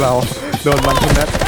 เราโดนมันทุกนัด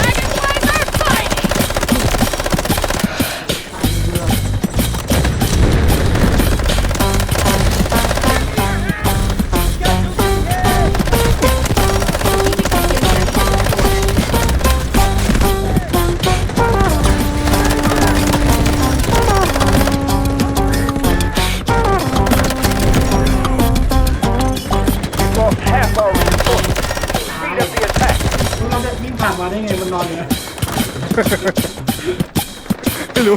ไม่รู้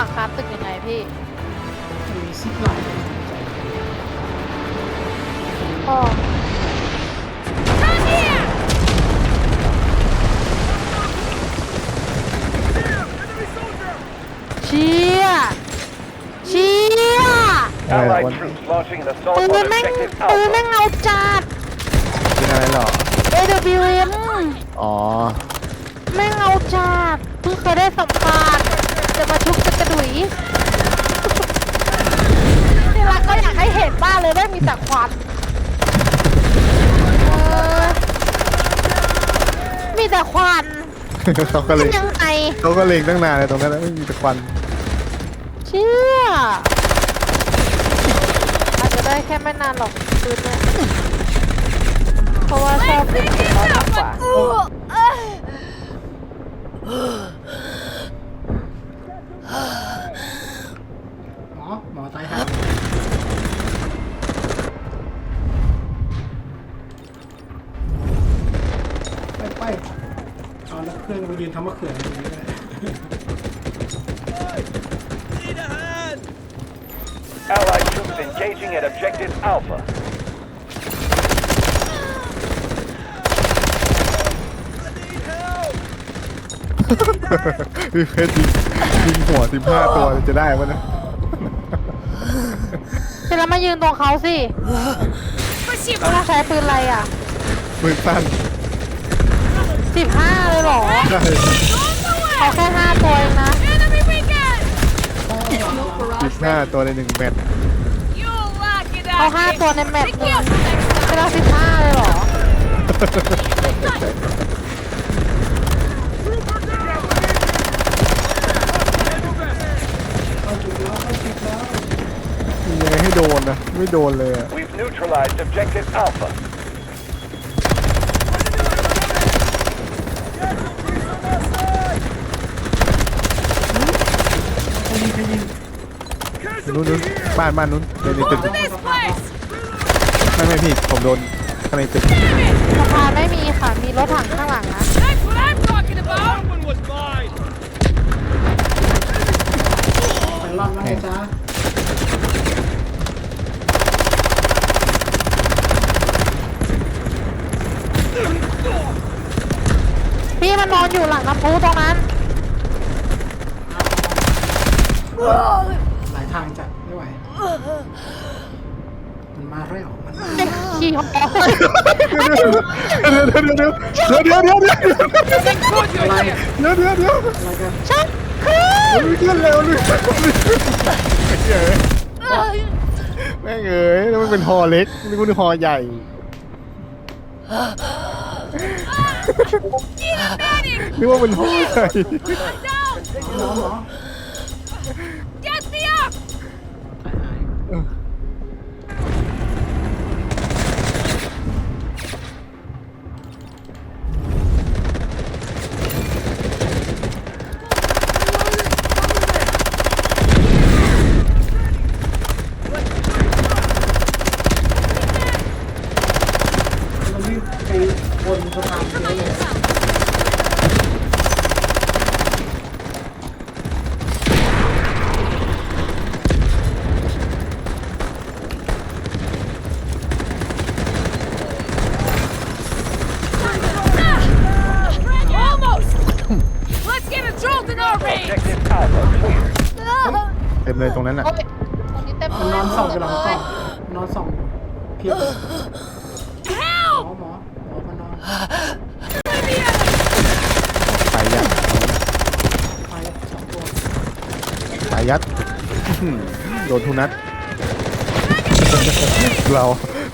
ลังคาตึกยังไงพี่ มีซิปไลน์อ๋อเชี่ยเชี่ย Allied troops launching an assault ปื on นแม่ง objective ปืนแม่ง Alpha. เอาจัด เป็นอะไรหรอ AWM อ๋อ แม่งเอาจัดเพิ่งเคยได้สัมผัส จะมาชุบจะกระดุยที่รักก็อยากให้เห็นบ้างเลยได้มีแต่ควันเออมีแต่ควันเขาก็เลยยังไง เขาก็เลงตั้งนานเลยตรงนั้นนะไม่มีแต่ควันเชี่ยอาจจะได้แค่ไม่นานหรอกปืนเนี่ยเพราะว่าชอบเล่นปืนน้อยมากกว่าห มีเพชรยิงยิงหัวสิบห้าตัวจะได้ปะเนะเสร็จแล้วมายืนตรงเขาสิแล้วเราใช้ปืนอะไรอะมือสั้นสิบห้าเลยเหรอใช่เขาแค่ห้าตัวเองนะสิบห้าตัวในหนึ่งแมตช์เขาห้าตัวในแมตช์หนึงเวลาสิบห้าเลยเหรอ ยิงยัง ไงให้โดนนะ ไม่โดนเลยอะ We've neutralized objective Alpha. นู้นนู้นบ้านบ้านนู้นในในตึก This place ไม่ไม่พี่ผมโดนข้างในตึกสะพานไม่มีค่ะ มีรถถังข้างหลังนะ That's what I'm talking about! One was mine! ไปรอดแล้วไงจ๊ะ พี่มันนอนอยู่หลังน้ำพุตรงนั้น หลายทางจัดไม่ไหว มันมาเร็วมันมาเด็กขี่หอเดี๋ยวเดี๋ยวเดี๋ยวเดี๋ยวเดี๋ยวเดี๋ยวอะไรเดี๋ยวเดี๋ยวเดี๋ยวเะไรกันชักคือมันขึ้นเร็วเลยแม่งเอ้ยแล้วมันเป็นฮอเล็กนี่มันคือฮอใหญ่ นึกว่าเป็นห้องใรหรอ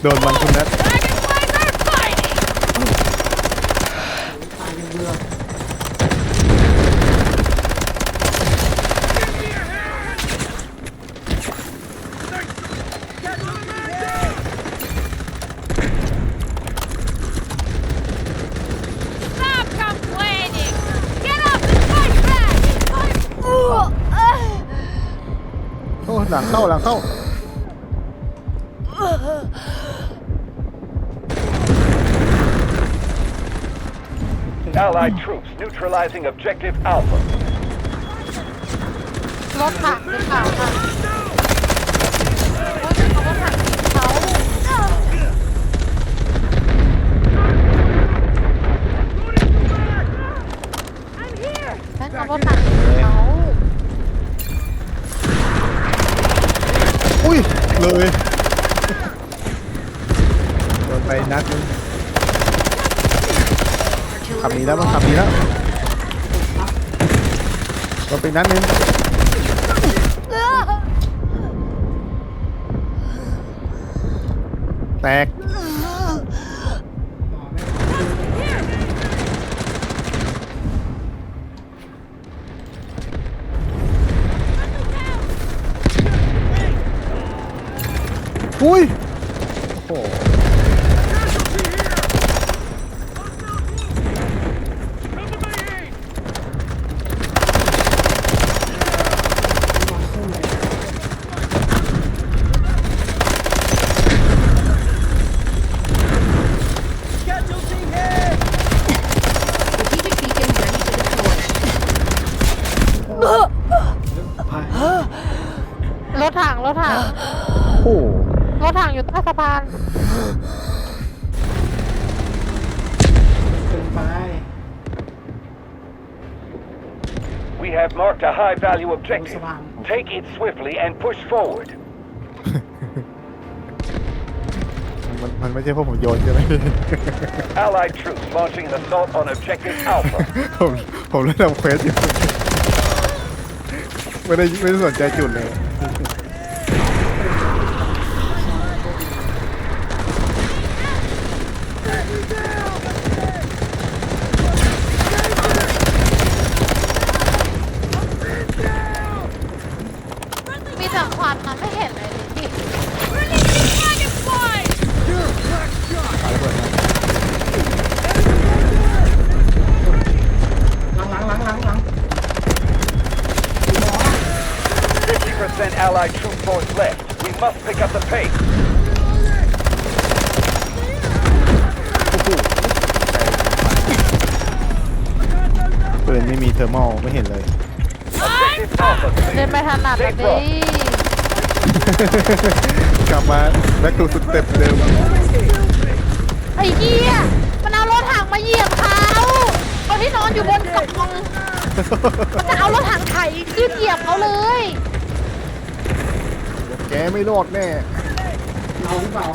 โดนมันทุนนัดหลังเข้าหลังเข้า Allied troops neutralizing Objective Alpha. รถถังหรือเปล่าค่ะรถถังรถถังเขานั่นเขารถถังเขาอุ้ยเลยโดนไปนัดนึง ขับหนีแล้วมันขับหนีแล้วโดนไปนัดนึงแตกอุ้ย โอ้โห พาย รถถังรถถังโอ้โหรถถังอยู่ใต้สะพาน เกินไป We have marked a high value objective. Take it swiftly and push forward. มันมันไม่ใช่พวกผมโยนใช่ไหม Allied troops launching an assault on Objective Alpha. ผมผมเล่นทำเควสอยู่ ไม่ได้ไม่ได้สนใจจุดเลย must pick up the pace. Ooh. ไม่มีเทอร์มอลไม่เห็นเลยเดินไปถนัดแบบนี้กลับมาแบกตัวสุดเต็มเดิมไอ้เหี้ยมันเอารถถังมาเหยียบเขาตอนที่นอนอยู่บนกล่องมันจะเอารถถังไถขึ้เหยียบเขาเลย ไม่รอดแน่เราหรือเปล่า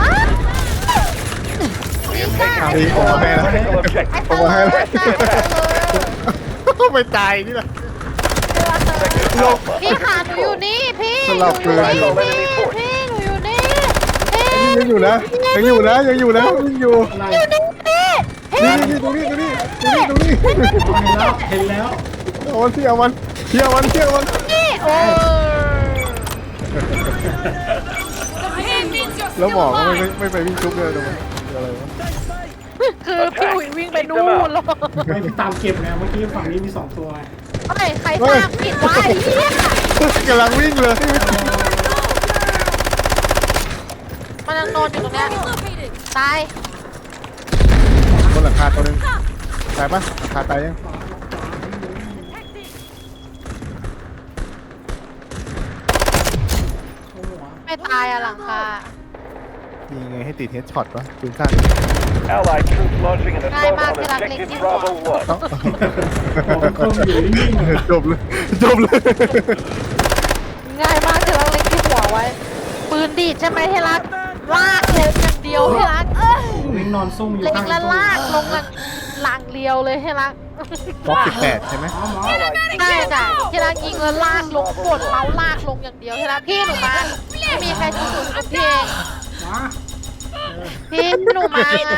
อ้าวนี่ก้าดีโอ้แม่แล้ว Critical objective. ไอ้ตลอดเลยไปตายนี่แหละ Objective Alpha. พี่ขาหนูอยู่นี่พี่สลับหนูอยู่เลยนี่พี่พี่หนูอยู่นี่พี่ยังอยู่นะยังอยู่นะยังอยู่นะยังอยู่อะไรอยู่นี่พี่พี่นี่นี่ตรงนี้ตรงนี้ ตรงนี้ตรงนี้เห็นแล้วเห็นแล้วเอามันเที่ยวมันเที่ยวมันเที่ยวมันพี่โอ้แล้ว still หมอก็ไม่ไม่ไปวิ่งชุบเลยตรงนั้อะไรวะคือพี่อุ๋ยวิ่งไปนู่นแล้วไม่ตามเก็บไงเมื่อกี้ฝั่งนี้มีสองตัวไงเฮ้ยใครสร้างผิดวะไว้เหี้ยกำลังวิ่งเลยมันยังนอนอยู่ตรงเนี้ยตายบนหลังคาตัวนึง ตายปะหลังคาตายยังเข้าหัวไม่ตายอะหลังคายิงไงให้ติดเฮดช็อตวะปืนสั้น Allied troops launching an Ngay assault ba on cái lạc objective lịch đi Bravo 1. ต้องบอกเป็นคนอยู่นิ่งๆเลยจบเลยจบเลยง่ายมากที่รักเล็งที่หัวไว้ ปืนดีดใช่ไหมที่รักลากลงอย่างเดียวที่รักวิ่งนอนซุ่มอยู่เล็งข้างแล้วตู้ลากลงกันห ลังเดียวเลยที่รักบล็อกสิบแปดใช่ไหมอ๋อหมอใช่จ้ะที่รักยิงแล้วลากลงกดเมาส์ลากลงอย่างเดียวที่รักพี่หนูมาไม่มีใครช่วยหนูทุกพี่เองมาพี่หนูมาไง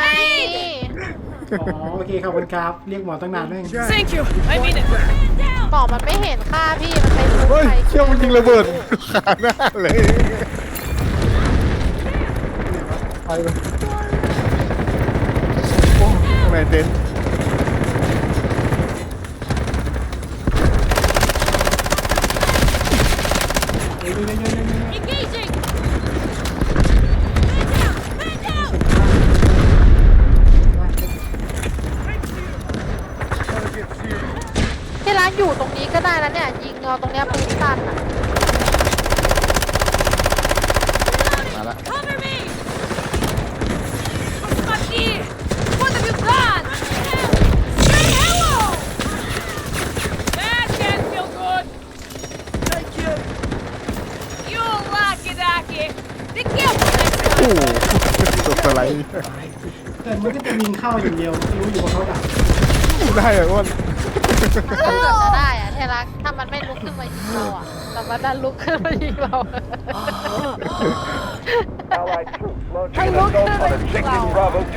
อ๋อโอเคขอบคุณครับ เรียกหมอตั้งนานเลย Thank you. I mean it. หมอมันไม่เห็นค่าพี่มันไปทุบเฮ้ยใครเชี่ยวมันยิงระเบิดขาหน้าเลยไปไปโอ้ทำไมเต็น เอาตรงเนี้ยปืนสั้นอะ มาละ Cover me. Fucky. What have you done? Say hello. That can't feel good. Thank you. You lucky ducky. Be careful next โอ้ time. โหจบสไลด์ แต่มันก็จะยิงเข้าอย่างเดียว อะแต่มันดันลุกขึ้นมายิงเรา Allied troops launching Hey, an look assault at on it. objective Bravo 2.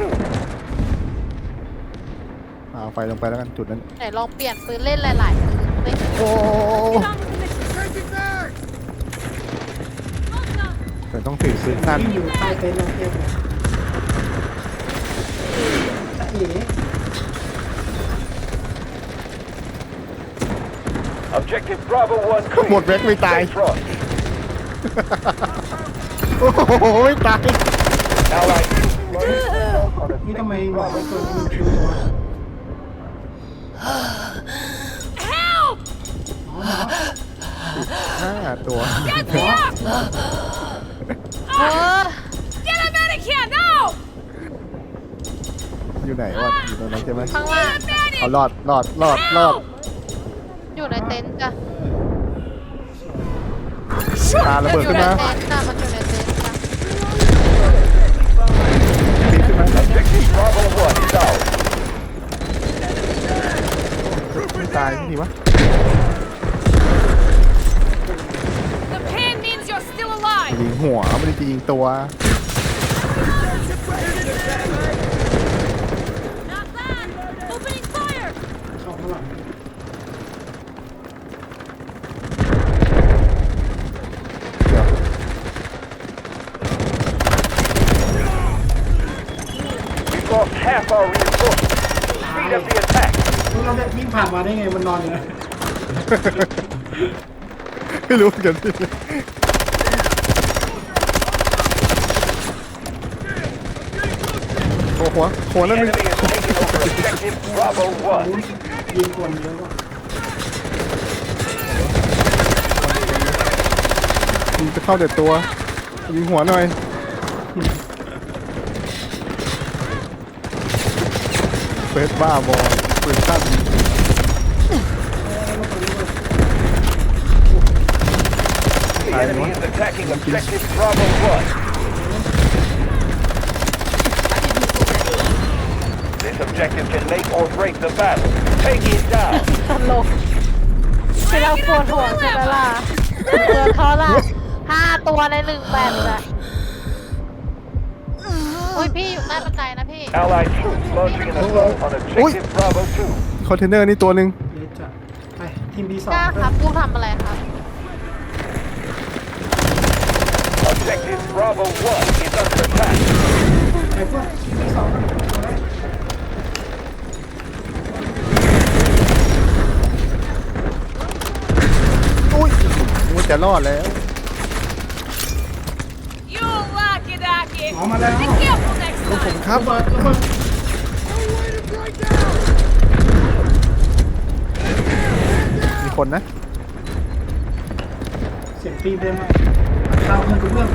เอาไฟลงไปแล้วกันจุดนั้น ไหนลองเปลี่ยนปืนเล่นหลายๆปืนสิโอ้ Down with the mission. แต่ต้องถือปืนสั้นวิ่งอยู่ใต้เต็นท์เราเทียบเลยตะเอ๋ Objective Bravo 1 clear. หมดแบ็คไม่ตาย Stay front. โอ้โหไม่ตาย Allied troops launching an assault on นี่ objective ทำไมหมอ Bravo ตัวนี้มันคิวตัว Help! อ๋อหมอห้าตัว Get me up! เออ Get a medic here now! อยู่ไหนวะอยู่ตรงนั้นใช่ไหมข้างล่างเอารอดรอดรอดรอด อยู่ในเต็นท์จ้ะตาระเบิดอยู่ขึ้นในมาเต็นท์จ้ะมันอยู่ในเต็นท์จ้ะปีนขึ้นมา Objective Bravo 1 is out. ไม่ตายนี่วะ The pain means you're still alive! ยิงหัวไม่ได้จะยิงตัว Not bad! Opening fire! เข้าข้างหลัง เดี๋ยว We've lost half our reinforcements. Speed up the attack. แล้วเราได้วิ่งผ่านมาได้ไงมันนอนอยู่นะไม่รู้เหมือนกันเหัวหัวหัว The นั่นนึง enemy is taking over objective Bravo 1. ยิงคนเยอะว่ะมันจะเข้าเด็ดตัวยิงหัวหน่อย เฟสบ้าบอลปืนสั้น The enemy is attacking objective Bravo 1. This objective can make or break the battle. Take it down. ตลกที่เราปวดหัวใช่ไหมล่ะเจอเขาล่ะห้าตัวในหนึ่งแบตอะโอ้ยพี่อยู่ใต้บันไดนะพี่ Allied troops launching an assault on objective Bravo 2. คอนเทนเนอร์นี่ตัวหนึ่งเดี๋ยวจะไปทีม B2 กล้าครับลูกทำอะไรครับ Objective Bravo 1 is under attack. ไอ้พวกทีม B2 กันเอาไว้อุ้ยมันจะรอดแล้ว You lucky ducky. เอามาแล้ว Be careful next time. ครับ ระเบิดระเบิดมีคนนะ เสียงตีนเดินมาตาวเพื่อนกับเพื่อน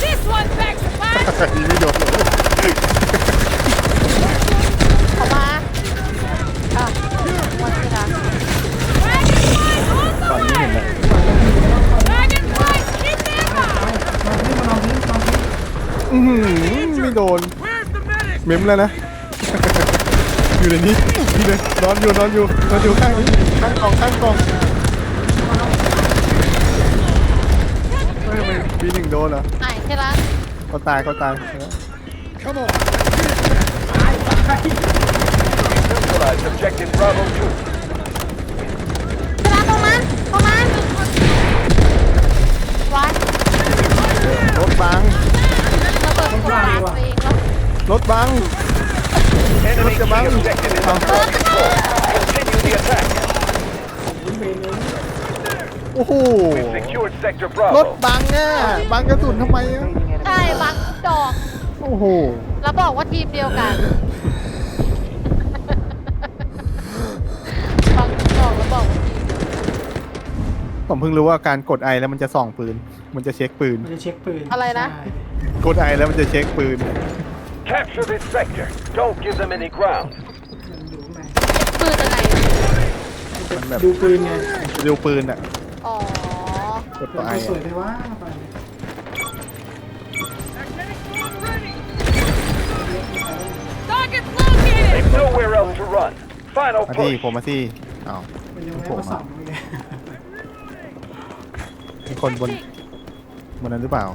This one packs a punch. ยิงไม่โดนเลย เขามาอะวันนี้นะ ตอนนี้เห็นแล้ว Dragonfly, keep them up. มาที่มานอนที่นอนที่ อื้อหือไม่ โดน เมมแล้วนะ อยู่ในนี้นี่เลยนอนอยู่นอนอยู่นอนอยู่ข้างนี้ข้างกล่องข้างกล่องเฮ้ยทำไมปีหนึ่งโดนเหรอไหนที่รักเขาตายเขาตาย Neutralize objective Bravo 2. ถบัง Enemy Look, key man. objective is under our control. Continue the attack. โอ้โห Secured sector รถ Bravo. บังอะบังกระสุนทำไมอะใช่บังดอก โอ้โห แล้วบอกว่าทีมเดียวกัน บังดอกแล้วบอกว่าทีมผมเพิ่งรู้ว่าการกดไอแล้วมันจะส่องปืน มันจะเช็คปืน มันจะเช็คปืนอะไรนะ ใช่กดไอแล้วมันจะเช็คปืน Capture this sector. Don't give them any ground. มันอยู่ข้างในปืนอะไร มันแบบดูปืนไงเร็วปืนอะอ๋อ กดตัวไอสวยไปว่าไป Target's located. They've nowhere else to run. Final มาที่ push. ผมมาที่อ้าวมันยังไม่มาสองเลยมีคนบนบนนั้นหรือเปล่า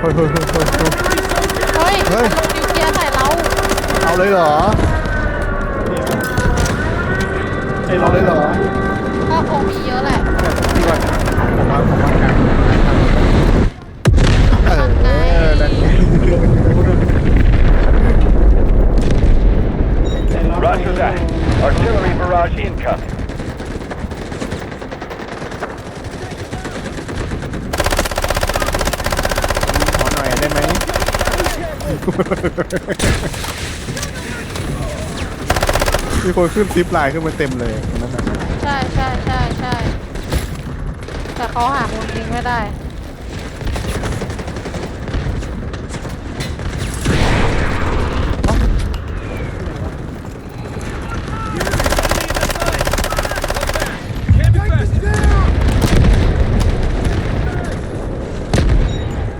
เฮ้ยเฮ้ยเฮ้ยเฮ้ยเฮ้ย เฮ้ยนิวเคลียร์ใส่เรา เอาเลยเหรอใจเอาเลยเหรอก็คงมีเยอะแหละ ที่ว่าผมว่าผมว่ากลางเออนั่นไง Roger that. Artillery barrage incoming. ขอหน่อยได้ไหม มีคนขึ้นซิปไลน์ขึ้นมาเต็มเลยตรงนั้นน่ะใช่ใช่ใช่ใช่แต่เขาหามุมยิงไม่ได้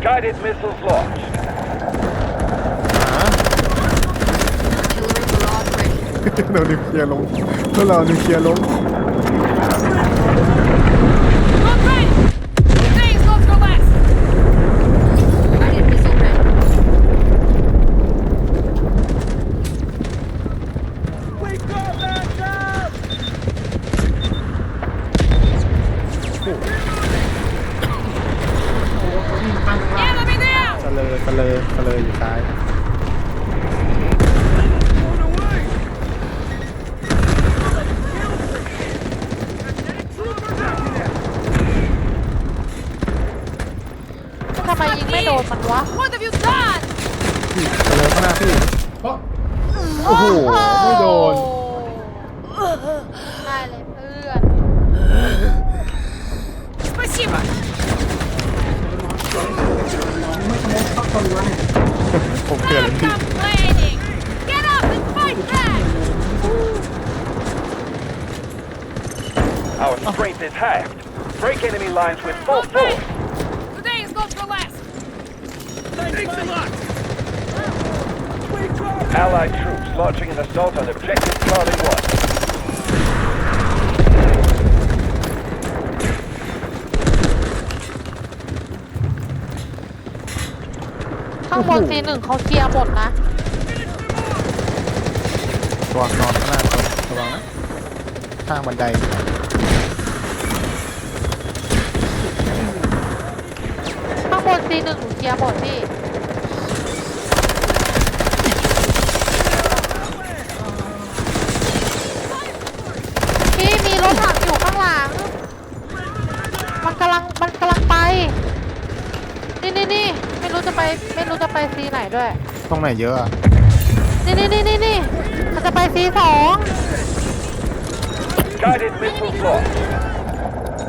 Guided missiles launched. เรานิวเคลียร์ลงถ้าเรานิวเคลียร์ลง ผมเกิดเลยพี่ Complaining. Get up and fight back. Our strength is halved. Break enemy lines with full force. Today is not your last. Allied troops launching an assault on objective Charlie 1. ข้างบนซีหนึ่งเขาเคลียร์หมดนะระวังนอนข้างหน้าก่อนระวังนะข้างบันไดข้างบนซีหนึ่งหนูเคลียร์หมดพี่พี่มีรถถังอยู่ข้างหลัง มันกำลังมันกำลังไป นี่นี่นี่ไม่รู้จะไปไม่รู้จะไปซีไหนด้วย ตรงไหนเยอะอะนี่นี่นี่นี่นี่มันจะไปซีสอง Guided missiles launched.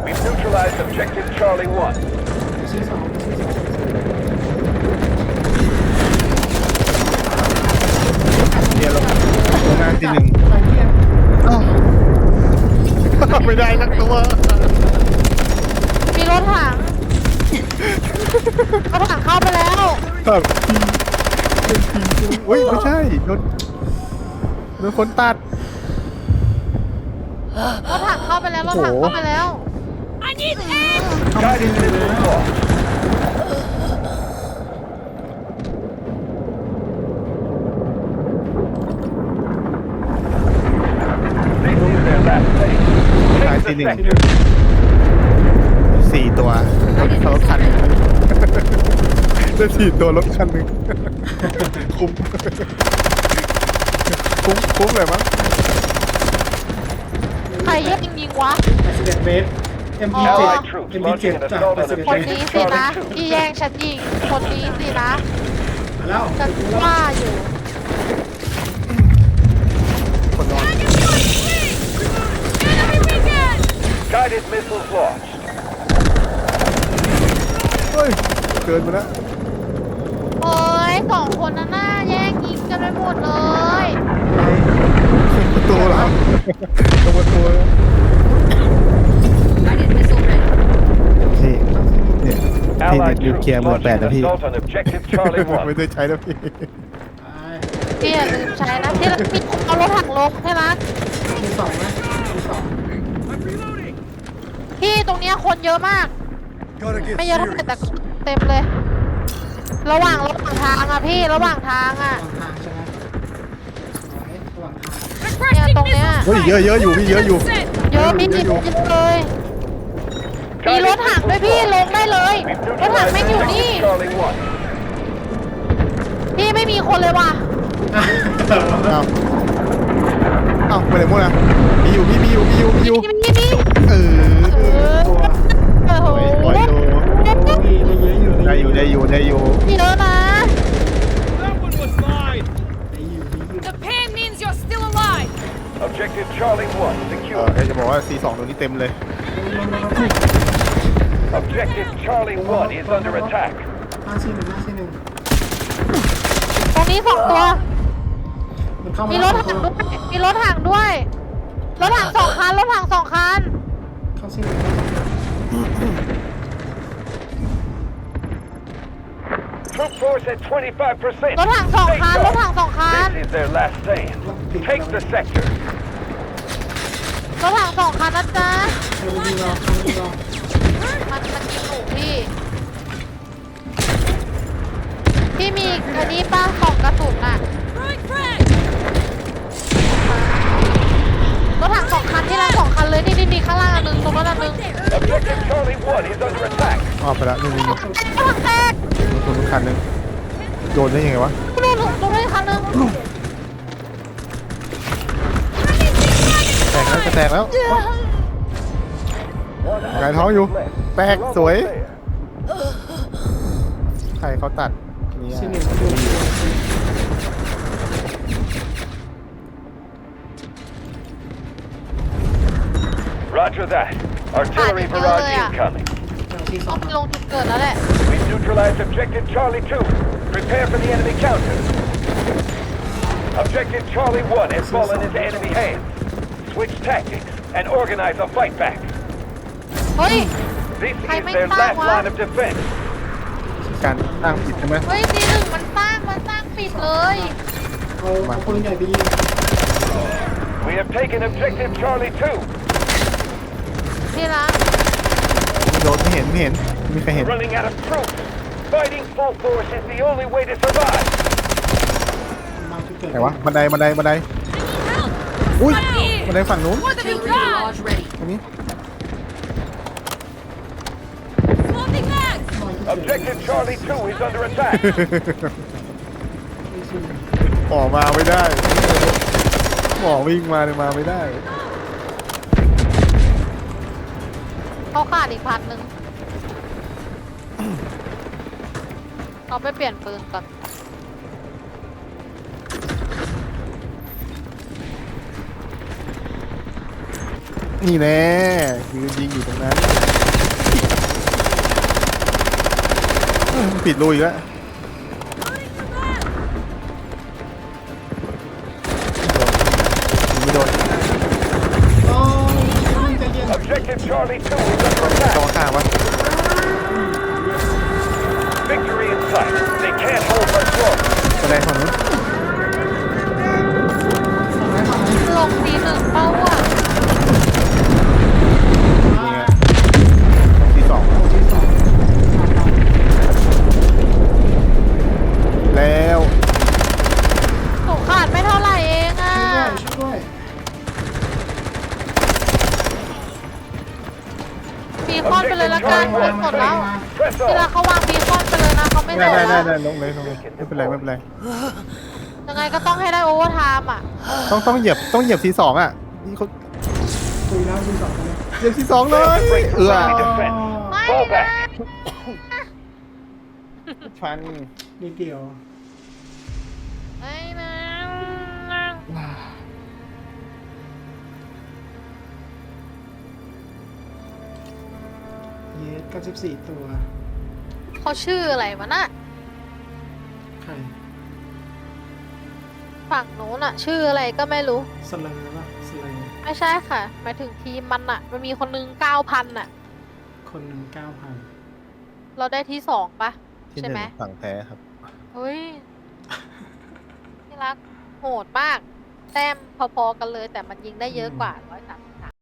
We've neutralized objective Charlie 1. ซีสองซีสองเดี๋ยวลงลงงานทีหนึ่งไปเที่ยงอ้าวไม่ได้สักตัวมีรถถังรถถังเข้าไปแล้ว แบบทีเป็นทีเฮ้ยไม่ใช่โดนโดนคนตัด รถถังเข้าไปแล้วรถถังเข้าไปแล้ว I need aid. Guided missiles launched. This is their last phase. ท้าย Take ที the หนึ่ง sector. สี่ตัวรถรถคันหนึ่ง ได้สี่ตัวรถคันหนึ่งคุ้ม คุ้มคุ้มเลยมั้ง ใครแย่งยิงวะแปดสิบเอ็ดเมตร MP7 Allied troops MP7 launching an จาก assault แป on ดสิบเอ็ดคนเมตรนี้สินะที่แย่งฉันยิง คนนี้สินะมาแล้วฉันว่าอยู่ คนนอน Enemy weekend. Guided missiles launched. เฮ้ยเกินไปแล้วเอ้ย สองคนนั้นน่ะแย่งยิงกันไปหมดเลยประตูเหรอตรงประตูพี่เนี่ยที่ Allied นิว troops เคลียร์หมด launching แปด an นะพี่ assault on objective Charlie ไม่ 1. ได้ใช้นะพี่ไปพี่อย่าลืมใช้นะที่พี่เอารถถังลงใช่ไหมซีสองนะซีสองพี่ตรงเนี้ยคนเยอะมาก ไม่เยอะเท่าไหร่แต่เต็มเลย ระหว่างระหว่างทางอะพี่ระหว่างทางอะระหว่างทางใช่ไหมเอาไว้ระหว่างทาง Requesting tông nè. missile เฮ้ยเยอะเยอะอยู่พี่เยอะอยู่ Send. เยอะพี่มีเยอะเลย มีรถถังด้วยพี่ลงได้เลย We've รถถัง neutralized ไม่งอยู่นี่ objective Charlie 1. พี่ไม่มีคนเลยว่ะเอาเอาไปไหนหมดอะมีอยู่พี่มีอยู่มีอยู่มีอยู่พี่พี่พี่เออเออ C2 ตรงนี้เต็มเลย Objective Charlie 1 is under attack. ห้าซีหนึ่งห้าซีหนึ่งตรงนี้สองตัว มันเข้ามามีแล้รวถถังด้วยมีรถถังด้วย รถถังสองคัน รถถังสองคัน เข้าซีหนึ่ง Troop force at 25%. รถถังสองคัน รถถังสองคัน This is their last stand. Take the sector. รถถังสองคันนะจ๊ะเออมันยิงเรามันยิงเรามันมันยิงหนูพี่ พี่มีอันนี้ป้ากล่องกระสุนน่ะ Throwing frag. รถถังสองคันที่ละสองคันเลยนี่นี่นี่ข้างล่างอันหนึ่งตรงนั้นอันหนึ่ง Objective Charlie 1 is under attack. ออกไปแล้วนี่นี่นี่รถถังแตกรถคันหนึงโดนได้ยังไงวะโดนตรงนี้คันหนึ่ง ตกแล้วจะแตกแล้วกายท้องอยู่ แตกสวย ใครเขาตัดเนี่ยซีหนึ่งมาดู Roger that. Artillery Ah, barrage yeah. incoming. จากที่สต้อองงลงจุดเกิดแล้วแหละ We've neutralized objective Charlie 2. Prepare for the enemy counter. Objective Charlie 1 has fallen into enemy hands. Switch tactics and organize a fight back. เฮ้ย This Ay, is may their last tawa. line of defense. การตั้งผิดใช่ไหม เฮ้ยทีหนึ่งมันสร้างมันสร้างปิดเลย เอาเอาปืนใหญ่ไปยิง We have taken objective Charlie 2. ที่รัก ไม่โดนไม่เห็นไม่เห็นไม่มีใครเห็น Running out of troops. Fighting full force is the only way to survive. มาจุดเกิด ไหนวะบันไดบันไดบันได อุ้ยบันไดฝั่งนู้น More than a garage. อันนี้ Swapping mags. Objective Charlie 2 is under attack. ออกมาไม่ได้หมอวิ่งมาเลยมาไม่ได้ เขาขาดอีกพันหนึ่ง เอาไปเปลี่ยนปืนก่อน นี่แน่ยืนยิงอยู่ตรงนั้นปิดรูอีกแล้วไม่โดนโอ้ยใจเย็น Objective Charlie 2 ไม่ได้โดนได้ได้แล้วได้ลงเลยลงเลยไม่เป็นไรไม่เป็นไรยังไงก็ต้องให้ได้โอเวอร์ไทม์อะต้องต้องเหยียบต้องเหยียบทีสองอะนี่เขาคุยแล้วที่สองเลยเหยียบทีสองเลยเออ Friendly defense. Fall back. ฟันนิดเดียวไม่นะเยสเก้าสิบสี่ตัว เขาชื่ออะไรวะน่ะใครฝั่งนู้นอะชื่ออะไรก็ไม่รู้ สเลอร์ป่ะสเลอร์ไม่ใช่ค่ะหมายถึงทีมมันอะมันมีคนนึงเก้าพันอะคนหนึ่งเก้าพันเราได้ที่สองปะที่หใช่นึ่ไหมงฝั่งแท้ครับเฮ้ยที่รักโหดมาก แต้มพอๆกันเลยแต่มันยิงได้เยอะกว่าร้อย